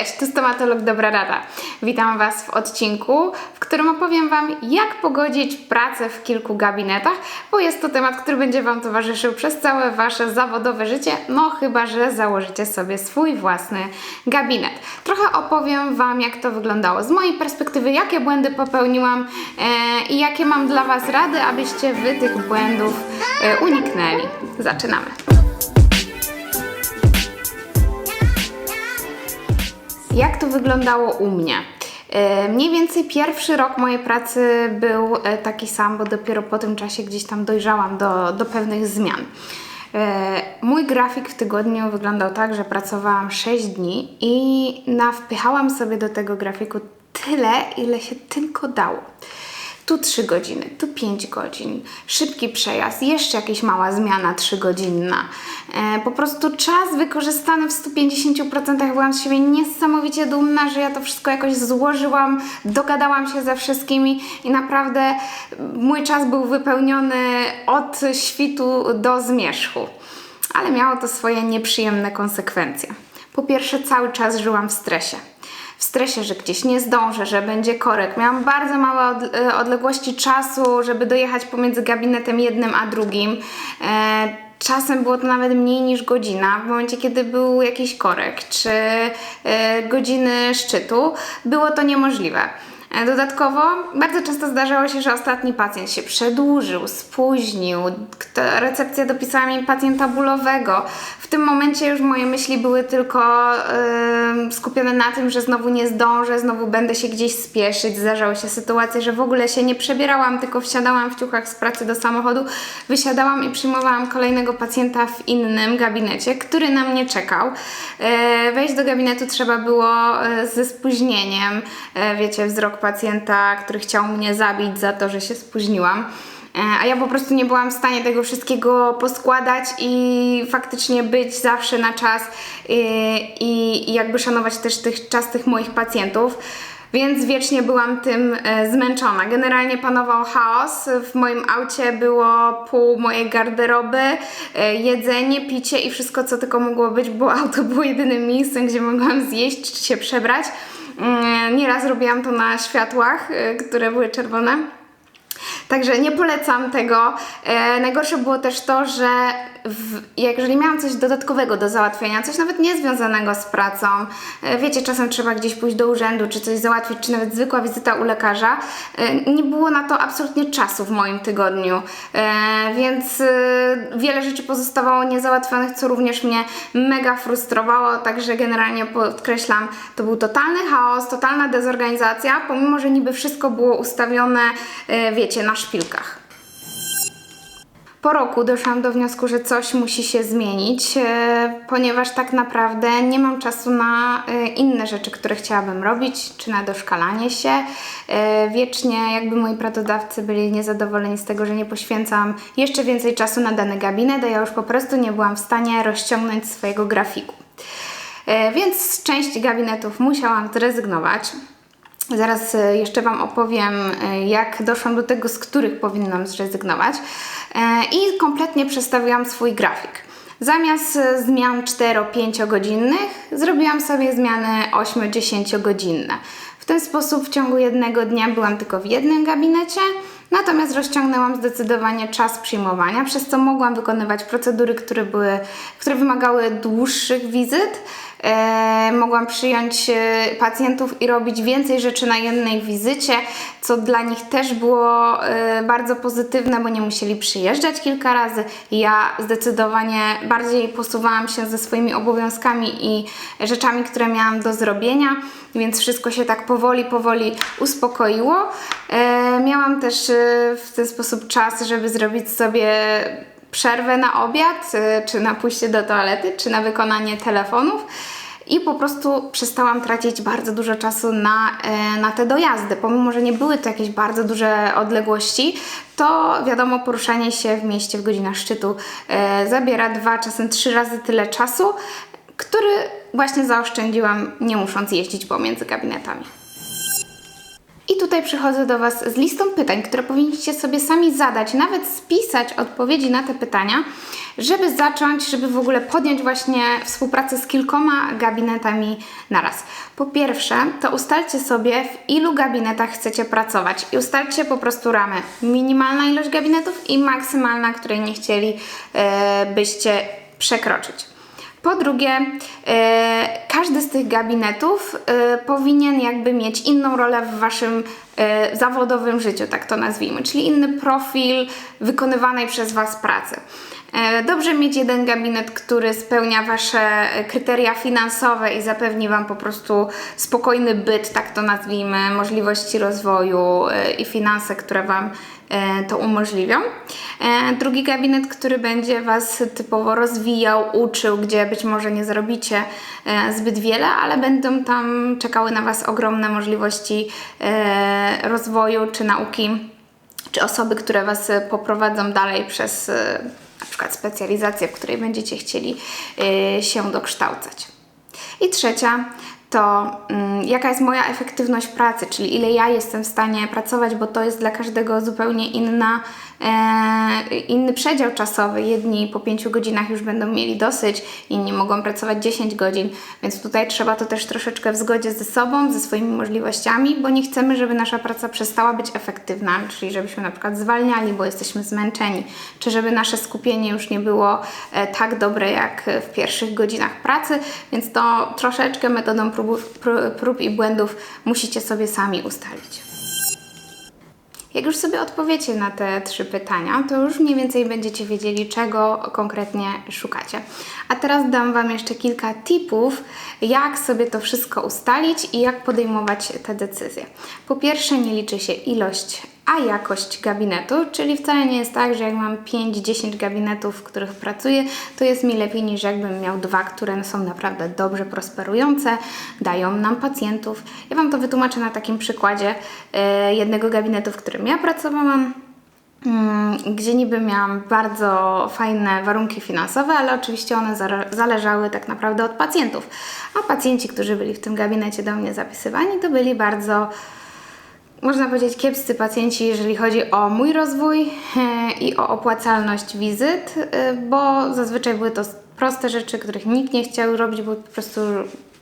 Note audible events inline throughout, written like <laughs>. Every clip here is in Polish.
Cześć, to stomatolog Dobra Rada. Witam Was w odcinku, w którym opowiem Wam, jak pogodzić pracę w kilku gabinetach, bo jest to temat, który będzie Wam towarzyszył przez całe Wasze zawodowe życie, no chyba, że założycie sobie swój własny gabinet. Trochę opowiem Wam, jak to wyglądało z mojej perspektywy, jakie błędy popełniłam e, i jakie mam dla Was rady, abyście Wy tych błędów e, uniknęli. Zaczynamy. Jak to wyglądało u mnie? E, Mniej więcej pierwszy rok mojej pracy był e, taki sam, bo dopiero po tym czasie gdzieś tam dojrzałam do, do pewnych zmian. E, Mój grafik w tygodniu wyglądał tak, że pracowałam 6 dni i nawpychałam sobie do tego grafiku tyle, ile się tylko dało. Tu 3 godziny, tu 5 godzin, szybki przejazd, jeszcze jakaś mała zmiana 3-godzinna. E, po prostu czas wykorzystany w 150%. Byłam z siebie niesamowicie dumna, że ja to wszystko jakoś złożyłam, dogadałam się ze wszystkimi i naprawdę mój czas był wypełniony od świtu do zmierzchu. Ale miało to swoje nieprzyjemne konsekwencje. Po pierwsze, cały czas żyłam w stresie w stresie, że gdzieś nie zdążę, że będzie korek. Miałam bardzo małe od, e, odległości czasu, żeby dojechać pomiędzy gabinetem jednym a drugim. E, czasem było to nawet mniej niż godzina. W momencie, kiedy był jakiś korek czy e, godziny szczytu, było to niemożliwe. E, Dodatkowo bardzo często zdarzało się, że ostatni pacjent się przedłużył, spóźnił, recepcja dopisała mi pacjenta bólowego. Tym momencie już moje myśli były tylko em, skupione na tym, że znowu nie zdążę, znowu będę się gdzieś spieszyć. Zdarzały się sytuacje, że w ogóle się nie przebierałam, tylko wsiadałam w ciuchach z pracy do samochodu, wysiadałam i przyjmowałam kolejnego pacjenta w innym gabinecie, który na mnie czekał. E, Wejść do gabinetu trzeba było e, ze spóźnieniem. E, Wiecie, wzrok pacjenta, który chciał mnie zabić za to, że się spóźniłam. E, A ja po prostu nie byłam w stanie tego wszystkiego poskładać i faktycznie być zawsze na czas i, i, i jakby szanować też tych, czas tych moich pacjentów. Więc wiecznie byłam tym e, zmęczona. Generalnie panował chaos. W moim aucie było pół mojej garderoby, e, jedzenie, picie i wszystko, co tylko mogło być, bo <laughs> auto było jedynym miejscem, gdzie mogłam zjeść czy się przebrać. Mm, Nieraz robiłam to na światłach, e, które były czerwone. Także nie polecam tego. E, najgorsze było też to, że w, jeżeli miałam coś dodatkowego do załatwienia, coś nawet niezwiązanego z pracą, e, wiecie, czasem trzeba gdzieś pójść do urzędu, czy coś załatwić, czy nawet zwykła wizyta u lekarza, e, nie było na to absolutnie czasu w moim tygodniu, e, więc wiele rzeczy pozostawało niezałatwionych, co również mnie mega frustrowało, także generalnie podkreślam, to był totalny chaos, totalna dezorganizacja, pomimo, że niby wszystko było ustawione, wiecie, na szpilkach. Po roku doszłam do wniosku, że coś musi się zmienić, e, ponieważ tak naprawdę nie mam czasu na e, inne rzeczy, które chciałabym robić, czy na doszkalanie się. E, Wiecznie jakby moi pracodawcy byli niezadowoleni z tego, że nie poświęcam jeszcze więcej czasu na dany gabinet, a ja już po prostu nie byłam w stanie rozciągnąć swojego grafiku. Więc z części gabinetów musiałam zrezygnować. Zaraz e, jeszcze Wam opowiem, e, jak doszłam do tego, z których powinnam zrezygnować. E, I kompletnie przestawiłam swój grafik. Zamiast zmian 4-5 godzinnych, zrobiłam sobie zmiany 8-10 godzinne. W ten sposób w ciągu jednego dnia byłam tylko w jednym gabinecie, natomiast rozciągnęłam zdecydowanie czas przyjmowania, przez co mogłam wykonywać procedury, które, były, które wymagały dłuższych wizyt. E, mogłam przyjąć e, pacjentów i robić więcej rzeczy na jednej wizycie, co dla nich też było e, bardzo pozytywne, bo nie musieli przyjeżdżać kilka razy. Ja zdecydowanie bardziej posuwałam się ze swoimi obowiązkami i rzeczami, które miałam do zrobienia, więc wszystko się tak powoli, powoli uspokoiło. E, miałam też w ten sposób czas, żeby zrobić sobie przerwę na obiad, czy na pójście do toalety, czy na wykonanie telefonów. I po prostu przestałam tracić bardzo dużo czasu na, e, na te dojazdy. Pomimo, że nie były to jakieś bardzo duże odległości, to wiadomo, poruszanie się w mieście w godzinach szczytu e, zabiera dwa, czasem trzy razy tyle czasu, który właśnie zaoszczędziłam, nie musząc jeździć pomiędzy gabinetami. I tutaj przychodzę do Was z listą pytań, które powinniście sobie sami zadać, nawet spisać odpowiedzi na te pytania, żeby zacząć, żeby w ogóle podjąć właśnie współpracę z kilkoma gabinetami naraz. Po pierwsze, to ustalcie sobie, w ilu gabinetach chcecie pracować i ustalcie po prostu ramy. Minimalna ilość gabinetów i maksymalna, której nie chcielibyście przekroczyć. Po drugie, e, każdy z tych gabinetów e, powinien jakby mieć inną rolę w waszym e, zawodowym życiu, tak to nazwijmy, czyli inny profil wykonywanej przez was pracy. Dobrze mieć jeden gabinet, który spełnia Wasze kryteria finansowe i zapewni Wam po prostu spokojny byt, tak to nazwijmy, możliwości rozwoju i finanse, które Wam to umożliwią. E, Drugi gabinet, który będzie Was typowo rozwijał, uczył, gdzie być może nie zarobicie e, zbyt wiele, ale będą tam czekały na Was ogromne możliwości e, rozwoju czy nauki czy osoby, które Was e, poprowadzą dalej przez e, na przykład specjalizację, w której będziecie chcieli e, się dokształcać. I trzecia to mm, jaka jest moja efektywność pracy, czyli ile ja jestem w stanie pracować, bo to jest dla każdego zupełnie inna, inny przedział czasowy. Jedni po 5 godzinach już będą mieli dosyć, inni mogą pracować 10 godzin, więc tutaj trzeba to też troszeczkę w zgodzie ze sobą, ze swoimi możliwościami, bo nie chcemy, żeby nasza praca przestała być efektywna, czyli żebyśmy na przykład zwalniali, bo jesteśmy zmęczeni, czy żeby nasze skupienie już nie było e, tak dobre jak w pierwszych godzinach pracy, więc to troszeczkę metodą prób, prób i błędów musicie sobie sami ustalić. Jak już sobie odpowiecie na te trzy pytania, to już mniej więcej będziecie wiedzieli, czego konkretnie szukacie. A teraz dam Wam jeszcze kilka tipów, jak sobie to wszystko ustalić i jak podejmować te decyzje. Po pierwsze, nie liczy się ilość, a jakość gabinetu, czyli wcale nie jest tak, że jak mam 5-10 gabinetów, w których pracuję, to jest mi lepiej niż jakbym miał dwa, które są naprawdę dobrze prosperujące, dają nam pacjentów. Ja Wam to wytłumaczę na takim przykładzie e, jednego gabinetu, w którym ja pracowałam. Mm, gdzie niby miałam bardzo fajne warunki finansowe, ale oczywiście one zale- zależały tak naprawdę od pacjentów. A pacjenci, którzy byli w tym gabinecie do mnie zapisywani, to byli bardzo można powiedzieć, kiepscy pacjenci, jeżeli chodzi o mój rozwój e, i o opłacalność wizyt, e, bo zazwyczaj były to proste rzeczy, których nikt nie chciał robić, bo po prostu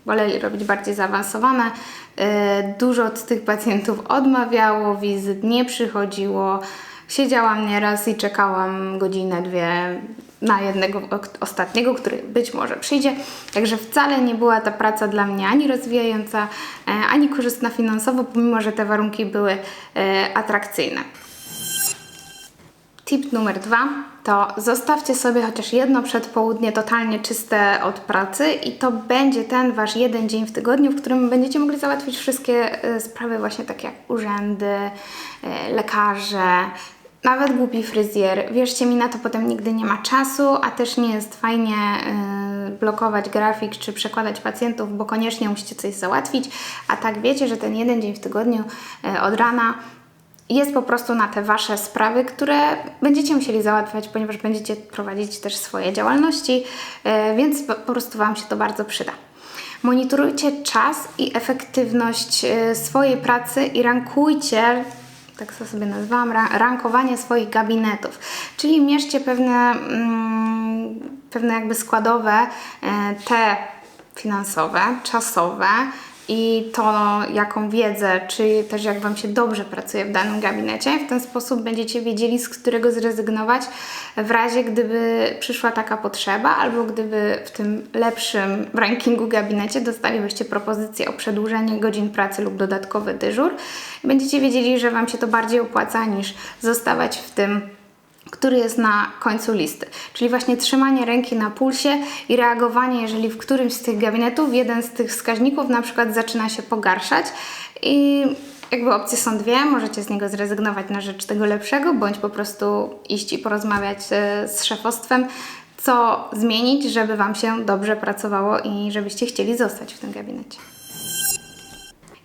woleli robić bardziej zaawansowane. E, Dużo od tych pacjentów odmawiało wizyt, nie przychodziło. Siedziałam nieraz i czekałam godzinę, dwie na jednego ostatniego, który być może przyjdzie. Także wcale nie była ta praca dla mnie ani rozwijająca, e, ani korzystna finansowo, pomimo że te warunki były e, atrakcyjne. Tip numer dwa to zostawcie sobie chociaż jedno przedpołudnie totalnie czyste od pracy i to będzie ten wasz jeden dzień w tygodniu, w którym będziecie mogli załatwić wszystkie e, sprawy właśnie takie jak urzędy, lekarze, nawet głupi fryzjer. Wierzcie mi, na to potem nigdy nie ma czasu, a też nie jest fajnie e, blokować grafik czy przekładać pacjentów, bo koniecznie musicie coś załatwić, a tak wiecie, że ten jeden dzień w tygodniu e, od rana jest po prostu na te Wasze sprawy, które będziecie musieli załatwiać, ponieważ będziecie prowadzić też swoje działalności, e, więc po prostu Wam się to bardzo przyda. Monitorujcie czas i efektywność swojej pracy i rankujcie, tak to sobie nazwałam, ra- rankowanie swoich gabinetów, czyli mierzcie pewne, mm, pewne jakby składowe, e, te finansowe, czasowe i to, jaką wiedzę, czy też jak Wam się dobrze pracuje w danym gabinecie. W ten sposób będziecie wiedzieli, z którego zrezygnować w razie, gdyby przyszła taka potrzeba, albo gdyby w tym lepszym w rankingu gabinecie dostalibyście propozycję o przedłużenie godzin pracy lub dodatkowy dyżur. Będziecie wiedzieli, że Wam się to bardziej opłaca niż zostawać w tym który jest na końcu listy. Czyli właśnie trzymanie ręki na pulsie i reagowanie, jeżeli w którymś z tych gabinetów jeden z tych wskaźników na przykład zaczyna się pogarszać i jakby opcje są dwie, możecie z niego zrezygnować na rzecz tego lepszego, bądź po prostu iść i porozmawiać e, z szefostwem, co zmienić, żeby Wam się dobrze pracowało i żebyście chcieli zostać w tym gabinecie.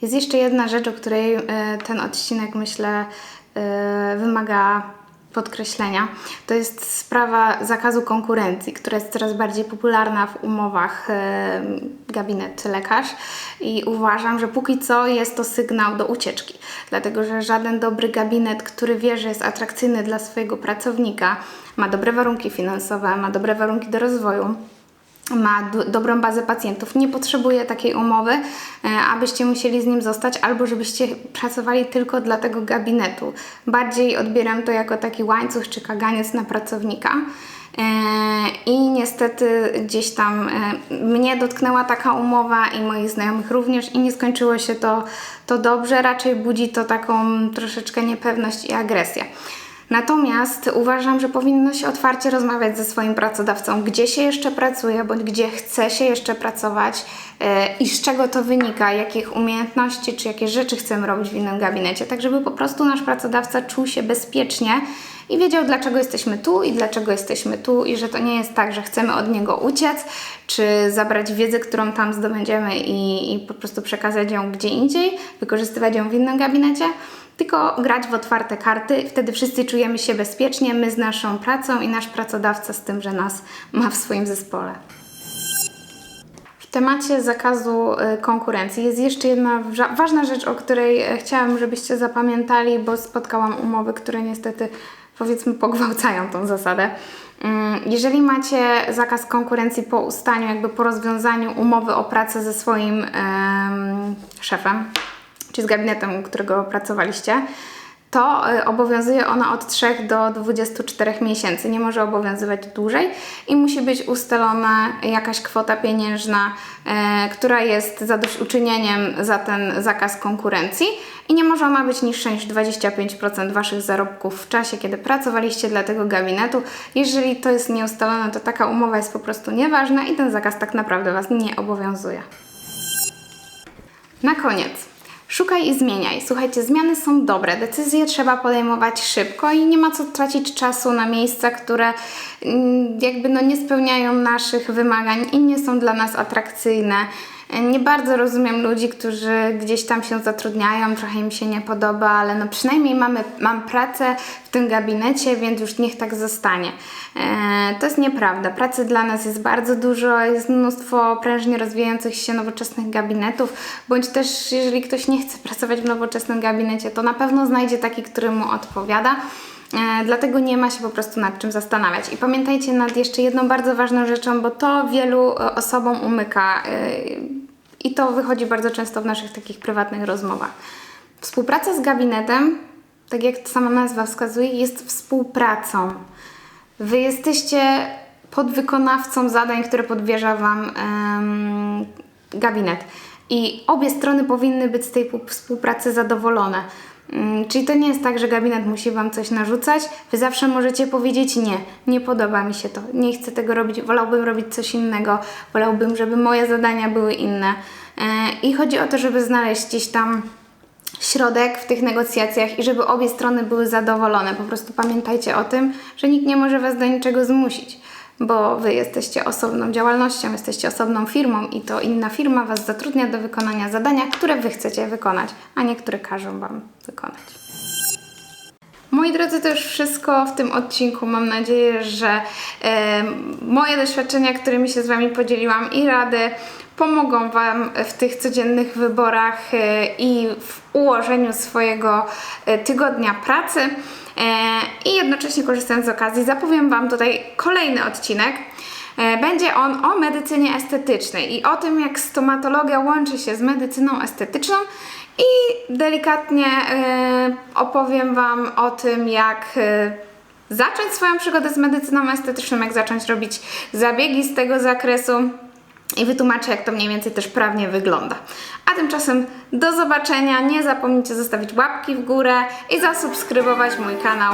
Jest jeszcze jedna rzecz, o której e, ten odcinek myślę e, wymaga podkreślenia, to jest sprawa zakazu konkurencji, która jest coraz bardziej popularna w umowach e, gabinet lekarz i uważam, że póki co jest to sygnał do ucieczki, dlatego że żaden dobry gabinet, który wie, że jest atrakcyjny dla swojego pracownika, ma dobre warunki finansowe, ma dobre warunki do rozwoju, ma do, dobrą bazę pacjentów, nie potrzebuje takiej umowy, e, abyście musieli z nim zostać, albo żebyście pracowali tylko dla tego gabinetu. Bardziej odbieram to jako taki łańcuch czy kaganiec na pracownika. E, I niestety gdzieś tam e, mnie dotknęła taka umowa i moich znajomych również i nie skończyło się to, to dobrze, raczej budzi to taką troszeczkę niepewność i agresję. Natomiast uważam, że powinno się otwarcie rozmawiać ze swoim pracodawcą, gdzie się jeszcze pracuje, bądź gdzie chce się jeszcze pracować yy, i z czego to wynika, jakich umiejętności czy jakie rzeczy chcemy robić w innym gabinecie, tak żeby po prostu nasz pracodawca czuł się bezpiecznie i wiedział, dlaczego jesteśmy tu i dlaczego jesteśmy tu, i że to nie jest tak, że chcemy od niego uciec, czy zabrać wiedzę, którą tam zdobędziemy i, i po prostu przekazać ją gdzie indziej, wykorzystywać ją w innym gabinecie tylko grać w otwarte karty. Wtedy wszyscy czujemy się bezpiecznie, my z naszą pracą i nasz pracodawca z tym, że nas ma w swoim zespole. W temacie zakazu y, konkurencji jest jeszcze jedna ważna rzecz, o której e, chciałam, żebyście zapamiętali, bo spotkałam umowy, które niestety powiedzmy pogwałcają tą zasadę. Mm, Jeżeli macie zakaz konkurencji po ustaniu, jakby po rozwiązaniu umowy o pracę ze swoim em, szefem, czy z gabinetem, u którego pracowaliście, to y, obowiązuje ona od 3 do 24 miesięcy. Nie może obowiązywać dłużej i musi być ustalona jakaś kwota pieniężna, e, która jest zadośćuczynieniem za ten zakaz konkurencji i nie może ona być niższa niż 25% Waszych zarobków w czasie, kiedy pracowaliście dla tego gabinetu. Jeżeli to jest nieustalone, to taka umowa jest po prostu nieważna i ten zakaz tak naprawdę Was nie obowiązuje. Na koniec. Szukaj i zmieniaj. Słuchajcie, zmiany są dobre, decyzje trzeba podejmować szybko i nie ma co tracić czasu na miejsca, które mm, jakby no nie spełniają naszych wymagań i nie są dla nas atrakcyjne. Nie bardzo rozumiem ludzi, którzy gdzieś tam się zatrudniają, trochę im się nie podoba, ale no przynajmniej mamy, mam pracę w tym gabinecie, więc już niech tak zostanie. E, to jest nieprawda. Pracy dla nas jest bardzo dużo, jest mnóstwo prężnie rozwijających się nowoczesnych gabinetów, bądź też jeżeli ktoś nie chce pracować w nowoczesnym gabinecie, to na pewno znajdzie taki, który mu odpowiada. E, Dlatego nie ma się po prostu nad czym zastanawiać. I pamiętajcie nad jeszcze jedną bardzo ważną rzeczą, bo to wielu e, osobom umyka i to wychodzi bardzo często w naszych takich prywatnych rozmowach. Współpraca z gabinetem, tak jak sama nazwa wskazuje, jest współpracą. Wy jesteście podwykonawcą zadań, które podwierza Wam gabinet. I obie strony powinny być z tej współpracy zadowolone. Mm, Czyli to nie jest tak, że gabinet musi Wam coś narzucać. Wy zawsze możecie powiedzieć nie, nie podoba mi się to, nie chcę tego robić, wolałbym robić coś innego, wolałbym, żeby moje zadania były inne. E, I chodzi o to, żeby znaleźć gdzieś tam środek w tych negocjacjach i żeby obie strony były zadowolone. Po prostu pamiętajcie o tym, że nikt nie może Was do niczego zmusić, bo Wy jesteście osobną działalnością, jesteście osobną firmą i to inna firma Was zatrudnia do wykonania zadania, które Wy chcecie wykonać, a nie które każą Wam wykonać. Moi drodzy, to już wszystko w tym odcinku. Mam nadzieję, że e, moje doświadczenia, którymi się z Wami podzieliłam i rady pomogą Wam w tych codziennych wyborach e, i w ułożeniu swojego e, tygodnia pracy. I jednocześnie korzystając z okazji, zapowiem Wam tutaj kolejny odcinek. Będzie on o medycynie estetycznej i o tym, jak stomatologia łączy się z medycyną estetyczną i delikatnie e, opowiem Wam o tym, jak e, zacząć swoją przygodę z medycyną estetyczną, jak zacząć robić zabiegi z tego zakresu i wytłumaczę, jak to mniej więcej też prawnie wygląda. A tymczasem do zobaczenia. Nie zapomnijcie zostawić łapki w górę i zasubskrybować mój kanał.